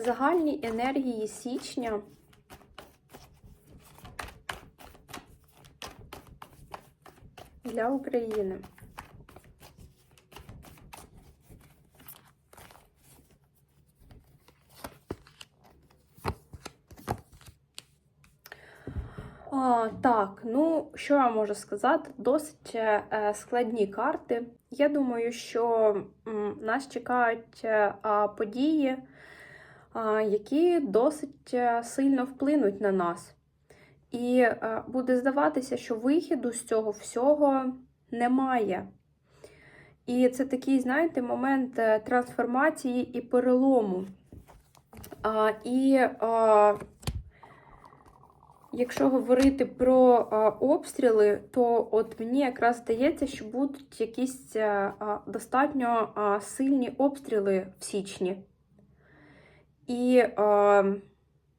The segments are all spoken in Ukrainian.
загальні енергії січня. Для України. А, так, ну що я можу сказати? Досить е, складні карти. Я думаю, що м, нас чекають е, події, які досить е, сильно вплинуть на нас. І е, буде здаватися, що вихіду з цього всього немає. І це такий, знаєте, момент е, трансформації і перелому. А, і а, якщо говорити про а, обстріли, то от мені якраз здається, що будуть якісь а, достатньо а, сильні обстріли в січні. І а,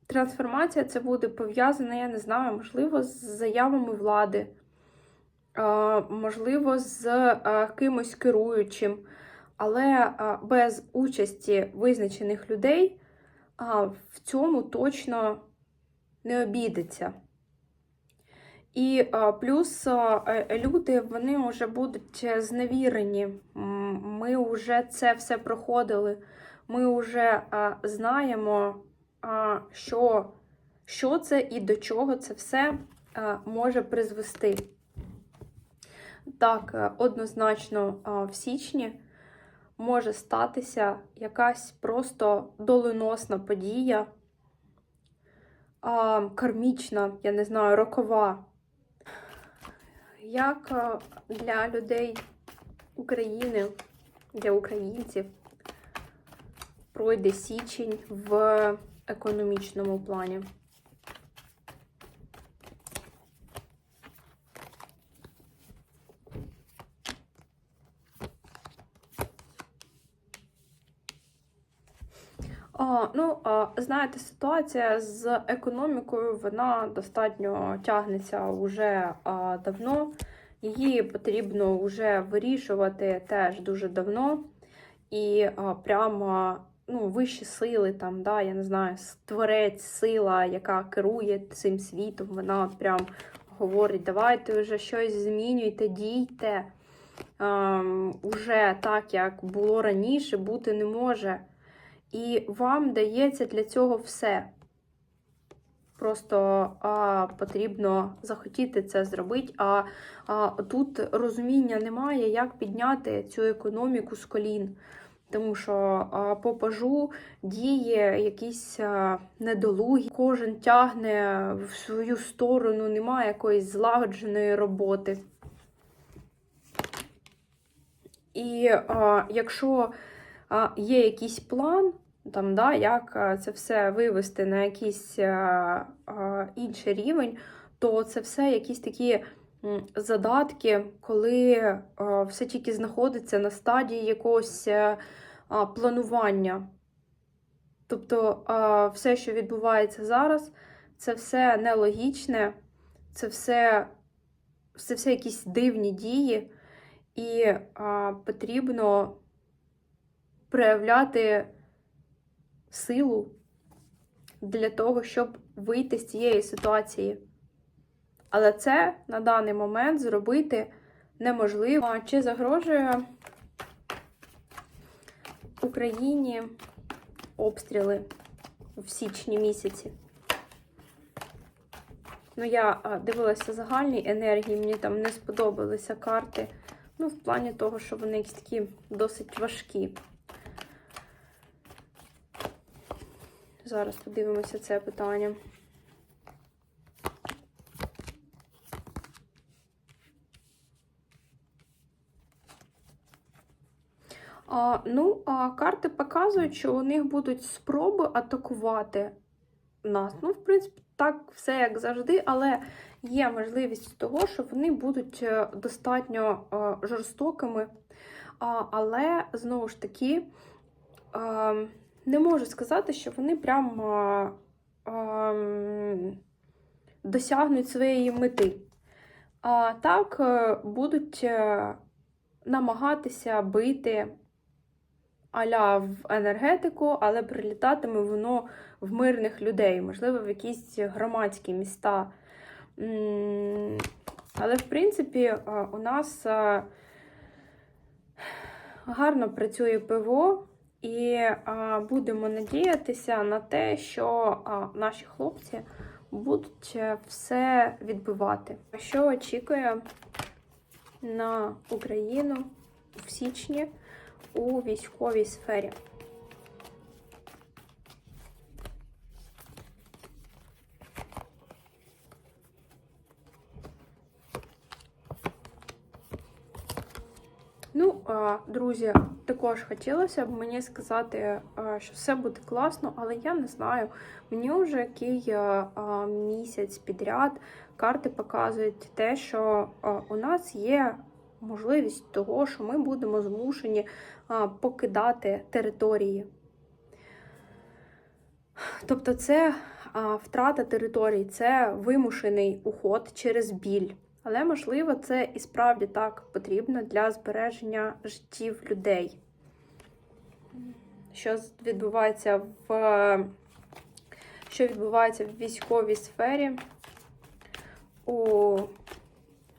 трансформація це буде пов'язана, я не знаю, можливо, з заявами влади, а, можливо, з а, кимось керуючим, але а, без участі визначених людей а, в цьому точно не обійдеться. І плюс е, люди вони вже будуть зневірені. Ми вже це все проходили. Ми вже знаємо, що, що це і до чого це все може призвести. Так, е, однозначно в січні може статися якась просто доленосна подія кармічна, я не знаю, рокова. Як для людей України, для українців пройде січень в економічному плані? А, ну, а, знаєте, ситуація з економікою вона достатньо тягнеться уже а, давно. Її потрібно вже вирішувати теж дуже давно. І а, прямо ну, вищі сили, там, да, я не знаю, творець, сила, яка керує цим світом, вона прям говорить: давайте вже щось змінюйте, дійте. А, уже так, як було раніше, бути не може. І вам дається для цього все. Просто а, потрібно захотіти це зробити. А, а тут розуміння немає, як підняти цю економіку з колін. Тому що по пажу діє якісь недолугі, кожен тягне в свою сторону, немає якоїсь злагодженої роботи. І а, якщо а, є якийсь план, там, да, як це все вивести на якийсь а, а, інший рівень, то це все якісь такі задатки, коли все тільки знаходиться на стадії якогось а, планування. Тобто все, що відбувається зараз, це все нелогічне, це все, це все якісь дивні дії, і потрібно проявляти силу для того, щоб вийти з цієї ситуації. Але це на даний момент зробити неможливо. Чи загрожує Україні обстріли в січні місяці? Ну, я дивилася загальні енергії, мені там не сподобалися карти. Ну, в плані того, що вони якісь такі досить важкі. Зараз подивимося це питання. А, ну, а карти показують, що у них будуть спроби атакувати нас. Ну, в принципі, так все як завжди, але є можливість того, що вони будуть е, достатньо жорстокими. Але, знову ж таки, не можу сказати, що вони прям а, досягнуть своєї мети. А так е, будуть е, намагатися бити аля в енергетику, але прилітатиме воно в мирних людей, можливо, в якісь громадські міста. Але, в принципі, е, у нас е, гарно працює ПВО, і е, будемо надіятися на те, що наші хлопці будуть все відбивати. Що очікує на Україну в січні у військовій сфері? Ну, друзі, також хотілося б мені сказати, що все буде класно, але я не знаю. Мені вже який місяць підряд карти показують те, що у нас є можливість того, що ми будемо змушені покидати території. Тобто, це втрата територій, це вимушений уход через біль. Але, можливо, це і справді так потрібно для збереження життів людей. Що відбувається в що відбувається в військовій сфері у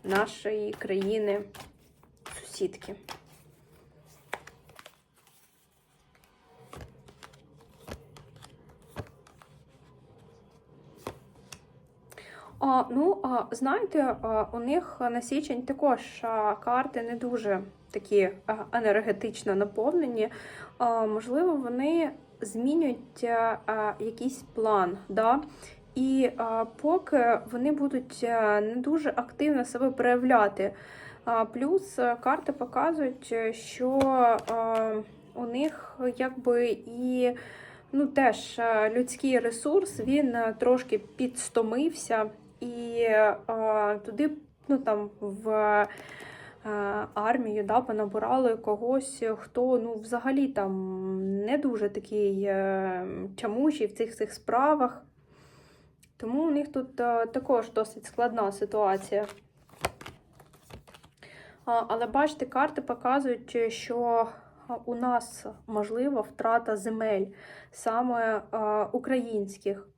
нашої країни сусідки. А, ну, а, знаєте, а, у них на січень також а, карти не дуже такі а, енергетично наповнені. А, можливо, вони змінюють а, а, якийсь план. Да? І а, поки вони будуть не дуже активно себе проявляти. Плюс карти показують, е, що у них якби і ну, теж людський ресурс він трошки підстомився. І е, туди, ну там в е, армію да, понабирали когось, хто ну, взагалі там не дуже такий е, чамучий в цих цих справах. Тому у них тут е, також досить складна ситуація. Але бачите, карти показують, що у нас можлива втрата земель, саме е, українських.